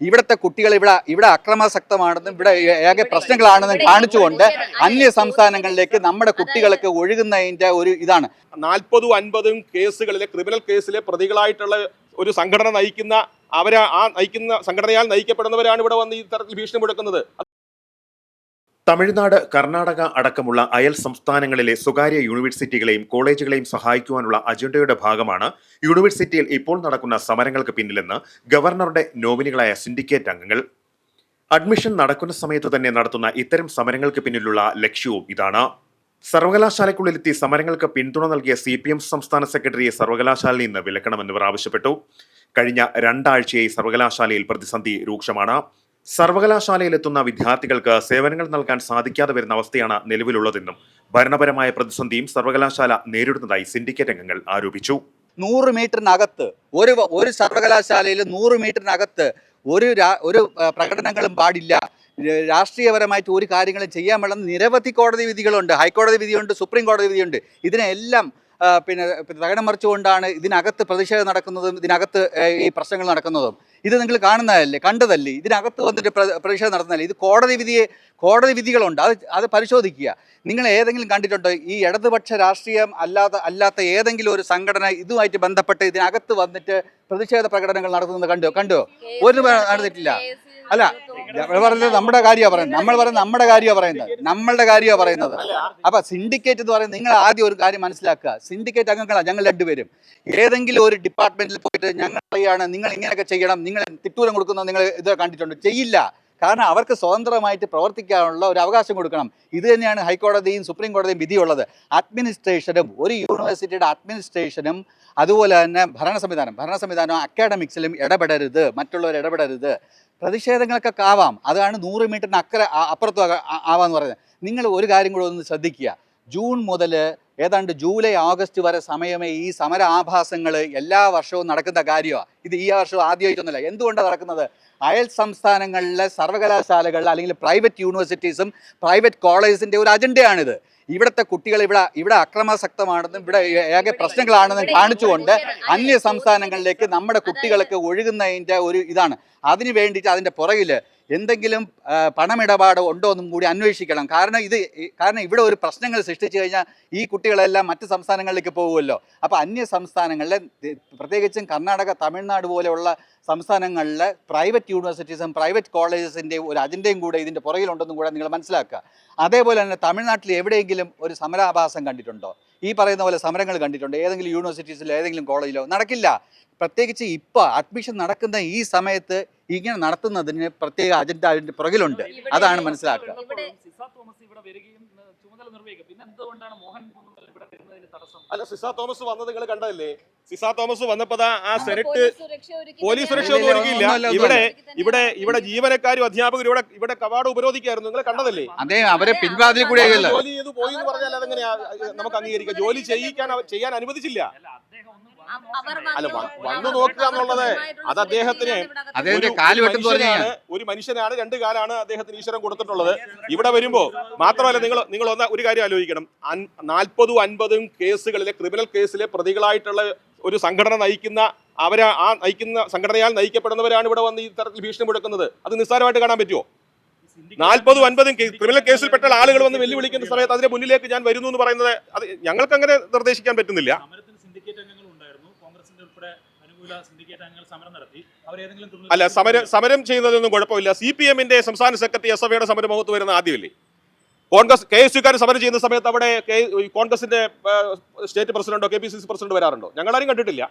ഇവിടുത്തെ കുട്ടികൾ ഇവിടെ ഇവിടെ അക്രമാസക്തമാണെന്നും ഇവിടെ ഏക പ്രശ്നങ്ങളാണെന്നും കാണിച്ചുകൊണ്ട് അന്യ സംസ്ഥാനങ്ങളിലേക്ക് നമ്മുടെ കുട്ടികൾക്ക് ഒഴുകുന്നതിന്റെ ഒരു ഇതാണ്. നാൽപ്പതും അൻപതും കേസുകളിലെ ക്രിമിനൽ കേസിലെ പ്രതികളായിട്ടുള്ള ഒരു സംഘടന നയിക്കുന്ന അവരെ ആ നയിക്കുന്ന സംഘടനയാൽ നയിക്കപ്പെടുന്നവരാണ് ഇവിടെ വന്ന് ഈ തരത്തിൽ ഭീഷണി മുഴക്കുന്നത് തമിഴ്നാട് കർണാടക അടക്കമുള്ള അയൽ സംസ്ഥാനങ്ങളിലെ സ്വകാര്യ യൂണിവേഴ്സിറ്റികളെയും കോളേജുകളെയും സഹായിക്കുവാനുള്ള അജണ്ടയുടെ ഭാഗമാണ് യൂണിവേഴ്സിറ്റിയിൽ ഇപ്പോൾ നടക്കുന്ന സമരങ്ങൾക്ക് പിന്നിലെന്ന് ഗവർണറുടെ നോമിനികളായ സിൻഡിക്കേറ്റ് അംഗങ്ങൾ. അഡ്മിഷൻ നടക്കുന്ന സമയത്ത് തന്നെ നടത്തുന്ന ഇത്തരം സമരങ്ങൾക്ക് പിന്നിലുള്ള ലക്ഷ്യവും ഇതാണ്. സർവകലാശാലയ്ക്കുള്ളിലെത്തി സമരങ്ങൾക്ക് പിന്തുണ നൽകിയ സി പി എം സംസ്ഥാന സെക്രട്ടറിയെ സർവകലാശാലയിൽ നിന്ന് വിലക്കണമെന്നിവർ ആവശ്യപ്പെട്ടു. കഴിഞ്ഞ രണ്ടാഴ്ചയായി സർവകലാശാലയിൽ പ്രതിസന്ധി രൂക്ഷമാണ്. സർവകലാശാലയിലെത്തുന്ന വിദ്യാർത്ഥികൾക്ക് സേവനങ്ങൾ നൽകാൻ സാധിക്കാതെ വരുന്ന അവസ്ഥയാണ് നിലവിലുള്ളതെന്നും ഭരണപരമായ പ്രതിസന്ധിയും സർവകലാശാല നേരിടുന്നതായി സിൻഡിക്കേറ്റ് അംഗങ്ങൾ ആരോപിച്ചു. നൂറ് മീറ്ററിനകത്ത് ഒരു ഒരു സർവകലാശാലയിൽ നൂറ് മീറ്ററിനകത്ത് ഒരു ഒരു പ്രകടനങ്ങളും പാടില്ല. രാഷ്ട്രീയപരമായിട്ട് ഒരു കാര്യങ്ങളും ചെയ്യാൻ വേണമെന്ന് നിരവധി കോടതി വിധികളുണ്ട്. ഹൈക്കോടതി വിധിയുണ്ട് സുപ്രീം കോടതി വിധിയുണ്ട്. ഇതിനെല്ലാം പിന്നെ തകടം മറിച്ചുകൊണ്ടാണ് ഇതിനകത്ത് പ്രതിഷേധം നടക്കുന്നതും ഇതിനകത്ത് ഈ പ്രശ്നങ്ങൾ നടക്കുന്നതും. ഇത് നിങ്ങൾ കാണുന്നതല്ലേ കണ്ടതല്ലേ? ഇതിനകത്ത് വന്നിട്ട് പ്ര- പ്രതിഷേധം നടത്തുന്നതല്ലേ? ഇത് കോടതി വിധിയെ കോടതി വിധികളുണ്ട്. അത് അത് പരിശോധിക്കുക. നിങ്ങൾ ഏതെങ്കിലും കണ്ടിട്ടുണ്ടോ? ഈ ഇടതുപക്ഷ രാഷ്ട്രീയം അല്ലാതെ അല്ലാത്ത ഏതെങ്കിലും ഒരു സംഘടന ഇതുമായിട്ട് ബന്ധപ്പെട്ട് ഇതിനകത്ത് വന്നിട്ട് പ്രതിഷേധ പ്രകടനങ്ങൾ നടത്തുന്നത് കണ്ടോ? കണ്ടോ? ഒരു നടന്നിട്ടില്ല. അല്ല പറയുന്നത് നമ്മുടെ കാര്യമാണ് പറയുന്നത്. നമ്മൾ പറയുന്നത് നമ്മുടെ കാര്യമാണ് പറയുന്നത്. നമ്മളുടെ കാര്യമാണ് പറയുന്നത്. അപ്പൊ സിൻഡിക്കേറ്റ് എന്ന് പറയുന്നത് നിങ്ങൾ ആദ്യം ഒരു കാര്യം മനസ്സിലാക്കുക. സിൻഡിക്കേറ്റ് അംഗങ്ങളാണ് ഞങ്ങൾ രണ്ടുപേരും. ഏതെങ്കിലും ഒരു ഡിപ്പാർട്ട്മെന്റിൽ പോയിട്ട് ഞങ്ങൾ പറയാണ് നിങ്ങൾ ഇങ്ങനെയൊക്കെ ചെയ്യണം നിങ്ങൾ തിട്ടൂരം കൊടുക്കുന്നത് നിങ്ങൾ ഇത് കണ്ടിട്ടുണ്ട്. ചെയ്യില്ല. കാരണം അവർക്ക് സ്വതന്ത്രമായിട്ട് പ്രവർത്തിക്കാനുള്ള ഒരു അവകാശം കൊടുക്കണം. ഇത് തന്നെയാണ് ഹൈക്കോടതിയും സുപ്രീം കോടതിയും വിധിയുള്ളത്. അഡ്മിനിസ്ട്രേഷനും ഒരു യൂണിവേഴ്സിറ്റിയുടെ അഡ്മിനിസ്ട്രേഷനും അതുപോലെ തന്നെ ഭരണ സംവിധാനം ഭരണ സംവിധാനം അക്കാഡമിക്സിലും ഇടപെടരുത് മറ്റുള്ളവർ ഇടപെടരുത്. പ്രതിഷേധങ്ങൾക്കൊക്കെ ആവാം. അതാണ് നൂറ് മീറ്ററിന് അക്കരെ അപ്പുറത്തും ആവാന്ന് പറയുന്നത്. നിങ്ങൾ ഒരു കാര്യം കൂടെ ഒന്ന് ശ്രദ്ധിക്കുക. ജൂൺ മുതൽ ഏതാണ്ട് ജൂലൈ ആഗസ്റ്റ് വരെ സമയമേ ഈ സമര ആഭാസങ്ങൾ എല്ലാ വർഷവും നടക്കുന്ന കാര്യമാണ് ഇത് ഈ വർഷം ആദ്യമായിട്ടൊന്നുമില്ല. എന്തുകൊണ്ടാണ് നടക്കുന്നത്? അയൽ സംസ്ഥാനങ്ങളിലെ സർവകലാശാലകൾ അല്ലെങ്കിൽ പ്രൈവറ്റ് യൂണിവേഴ്സിറ്റീസും പ്രൈവറ്റ് കോളേജസിന്റെ ഒരു അജണ്ടയാണിത്. ഇവിടുത്തെ കുട്ടികൾ ഇവിടെ ഇവിടെ അക്രമാസക്തമാണെന്നും ഇവിടെ ഏക പ്രശ്നങ്ങളാണെന്നും കാണിച്ചുകൊണ്ട് അന്യ സംസ്ഥാനങ്ങളിലേക്ക് നമ്മുടെ കുട്ടികൾക്ക് ഒഴുകുന്നതിന്റെ ഒരു ഇതാണ്. അതിന് വേണ്ടിയിട്ട് അതിന്റെ പുറകിൽ എന്തെങ്കിലും പണമിടപാട് ഉണ്ടോ എന്നും കൂടി അന്വേഷിക്കണം. കാരണം ഇത് കാരണം ഇവിടെ ഒരു പ്രശ്നങ്ങൾ സൃഷ്ടിച്ചു കഴിഞ്ഞാൽ ഈ കുട്ടികളെല്ലാം മറ്റ് സംസ്ഥാനങ്ങളിലേക്ക് പോകുമല്ലോ. അപ്പോൾ അന്യ സംസ്ഥാനങ്ങളിലെ പ്രത്യേകിച്ചും കർണാടക തമിഴ്നാട് പോലെയുള്ള സംസ്ഥാനങ്ങളിലെ പ്രൈവറ്റ് യൂണിവേഴ്സിറ്റീസും പ്രൈവറ്റ് കോളേജസിന്റെ ഒരു അജണ്ടയും കൂടെ ഇതിന്റെ പുറകിലുണ്ടെന്നും കൂടെ നിങ്ങൾ മനസ്സിലാക്കുക. അതേപോലെ തന്നെ തമിഴ്നാട്ടിൽ എവിടെയെങ്കിലും ഒരു സമരാഭാസം കണ്ടിട്ടുണ്ടോ? ഈ പറയുന്ന പോലെ സമരങ്ങൾ കണ്ടിട്ടുണ്ടോ? ഏതെങ്കിലും യൂണിവേഴ്സിറ്റീസിലോ ഏതെങ്കിലും കോളേജിലോ നടക്കില്ല. പ്രത്യേകിച്ച് ഇപ്പോൾ അഡ്മിഷൻ നടക്കുന്ന ഈ സമയത്ത് ഇങ്ങനെ നടത്തുന്നതിന് പ്രത്യേക അജണ്ട അതിന്റെ പുറകിലുണ്ട്. അതാണ് മനസ്സിലാക്കുക. ഇവിടെ- തോമസ് ഇവിടെ വരികയും ചുമതല നിർവഹിക്കും പിന്നെ എന്തുകൊണ്ടാണ് മോഹൻ ഇവിടെ വരുന്നതിന് തടസ്സം? അല്ല സിസ തോമസ് വന്നത് നിങ്ങൾ കണ്ടതല്ലേ? സിസ തോമസ് വന്നപ്പോ ആ സെനറ്റ് പോലീസ് സുരക്ഷ ഒന്നും ഒരുക്കിയില്ല. ഇവിടെ ഇവിടെ ഇവിടെ ജീവനക്കാരും അധ്യാപകരും ഇവിടെ ഇവിടെ കവാടം ഉപരോധിക്കായിരുന്നു. നിങ്ങൾ കണ്ടതല്ലേ? അതേ അവരെ പിൻവാതിൽ കൂടെ ജോലി ചെയ്ത് പോയി എന്ന് പറഞ്ഞാൽ അതെങ്ങനെയാ? നമുക്ക് അംഗീകരിക്കാം. ജോലി ചെയ്യിക്കാൻ ചെയ്യാൻ അനുവദിച്ചില്ല. അല്ല വന്നു. നോക്കുക എന്നുള്ളത് അത് അദ്ദേഹത്തിന് ഒരു- മനുഷ്യനാണ് രണ്ട് കാലാണ് അദ്ദേഹത്തിന് ഈശ്വരൻ കൊടുത്തിട്ടുള്ളത്. ഇവിടെ വരുമ്പോ മാത്രമല്ല നിങ്ങൾ നിങ്ങൾ ഒന്ന് ഒരു കാര്യം ആലോചിക്കണം. നാൽപ്പതും അൻപതും കേസുകളിലെ ക്രിമിനൽ കേസിലെ പ്രതികളായിട്ടുള്ള ഒരു സംഘടന നയിക്കുന്ന അവരെ ആ നയിക്കുന്ന സംഘടനയാൽ നയിക്കപ്പെടുന്നവരാണ് ഇവിടെ വന്ന് ഈ തരത്തിൽ ഭീഷണി മുടക്കുന്നത് അത് നിസ്സാരമായിട്ട് കാണാൻ പറ്റുമോ? നാൽപ്പതും അൻപതും ക്രിമിനൽ കേസിൽപ്പെട്ട ആളുകൾ വന്ന് വെല്ലുവിളിക്കുന്ന സമയത്ത് അതിന്റെ മുന്നിലേക്ക് ഞാൻ വരുന്നു എന്ന് പറയുന്നത് അത് ഞങ്ങൾക്ക് അങ്ങനെ നിർദ്ദേശിക്കാൻ പറ്റുന്നില്ല. സിൻഡിക്കേറ്റ് അംഗങ്ങൾ ഉണ്ടായിരുന്നു കോൺഗ്രസിന്റെ ഉൾപ്പെടെ അനുകൂല സിൻഡിക്കേറ്റ് അംഗങ്ങൾ സമരം നടത്തി. അവരേതെങ്കിലും അല്ല സമരം സമരം ചെയ്യുന്നതൊന്നും കുഴപ്പമില്ല. സി പി എമ്മിന്റെ സംസ്ഥാന സെക്രട്ടറി എസ് എഫയുടെ സമരം മുഖത്ത് വരുന്ന ആദ്യമല്ലേ? കോൺഗ്രസ് കെ എസ് യുക്കാർ സമരം ചെയ്യുന്ന സമയത്ത് അവിടെ കെ- കോൺഗ്രസിന്റെ state പ്രസിഡന്റോ K P C C president വരാറുണ്ടോ? ഞങ്ങളാരും കണ്ടിട്ടില്ല.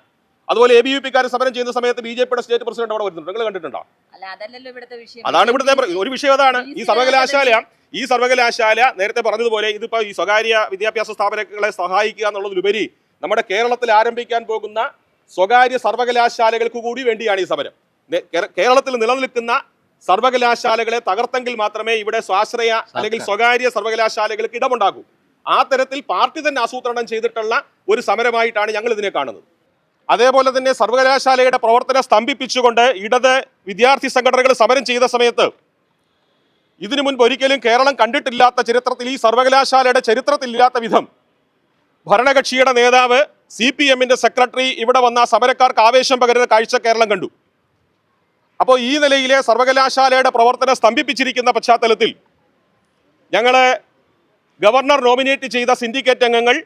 അതുപോലെ എ ബി യു പിക്കാർ സമരം ചെയ്യുന്ന സമയത്ത് ബി ജെ പിയുടെ സ്റ്റേറ്റ് പ്രസിഡന്റ് അവിടെ വരുന്നുണ്ട്? നിങ്ങൾ കണ്ടിട്ടുണ്ടോ? അല്ല അതല്ലല്ലോ ഇവിടുത്തെ വിഷയം. അതാണ് ഇവിടുത്തെ ഒരു വിഷയം അതാണ്. ഈ സർവകലാശാല ഈ സർവകലാശാല നേരത്തെ പറഞ്ഞതുപോലെ ഇതിപ്പോ ഈ സ്വകാര്യ വിദ്യാഭ്യാസ സ്ഥാപനങ്ങളെ സഹായിക്കുക എന്നുള്ളതിലുപരി നമ്മുടെ കേരളത്തിൽ ആരംഭിക്കാൻ പോകുന്ന സ്വകാര്യ സർവകലാശാലകൾക്ക് കൂടി വേണ്ടിയാണ് ഈ സമരം. കേരളത്തിൽ നിലനിൽക്കുന്ന സർവകലാശാലകളെ തകർത്തെങ്കിൽ മാത്രമേ ഇവിടെ സ്വാശ്രയ അല്ലെങ്കിൽ സ്വകാര്യ സർവകലാശാലകൾക്ക് ഇടമുണ്ടാകൂ. ആ തരത്തിൽ പാർട്ടി തന്നെ ആസൂത്രണം ചെയ്തിട്ടുള്ള ഒരു സമരമായിട്ടാണ് ഞങ്ങൾ ഇതിനെ കാണുന്നത്. അതേപോലെ തന്നെ സർവകലാശാലയുടെ പ്രവർത്തനം സ്തംഭിപ്പിച്ചുകൊണ്ട് ഇടത് വിദ്യാർത്ഥി സംഘടനകൾ സമരം ചെയ്ത സമയത്ത് ഇതിനു മുൻപ് ഒരിക്കലും കേരളം കണ്ടിട്ടില്ലാത്ത ചരിത്രത്തിൽ ഈ സർവകലാശാലയുടെ ചരിത്രത്തിലില്ലാത്ത വിധം ഭരണകക്ഷിയുടെ നേതാവ് സി പി എമ്മിന്റെ സെക്രട്ടറി ഇവിടെ വന്ന സമരക്കാർക്ക് ആവേശം പകരുന്ന കാഴ്ച കേരളം കണ്ടു. അപ്പോൾ ഈ നിലയിലെ സർവകലാശാലയുടെ പ്രവർത്തനം സ്തംഭിപ്പിച്ചിരിക്കുന്ന പശ്ചാത്തലത്തിൽ ഞങ്ങൾ ഗവർണർ നോമിനേറ്റ് ചെയ്ത സിൻഡിക്കേറ്റ് അംഗങ്ങൾ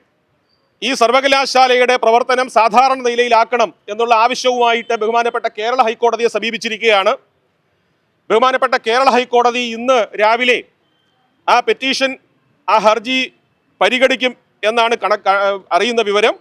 ഈ സർവകലാശാലയുടെ പ്രവർത്തനം സാധാരണ നിലയിലാക്കണം എന്നുള്ള ആവശ്യവുമായിട്ട് ബഹുമാനപ്പെട്ട കേരള ഹൈക്കോടതിയെ സമീപിച്ചിരിക്കുകയാണ്. ബഹുമാനപ്പെട്ട കേരള ഹൈക്കോടതി ഇന്ന് രാവിലെ ആ പെറ്റീഷൻ ആ ഹർജി പരിഗണിക്കും എന്നാണ് കണക്ക് അറിയുന്ന വിവരം.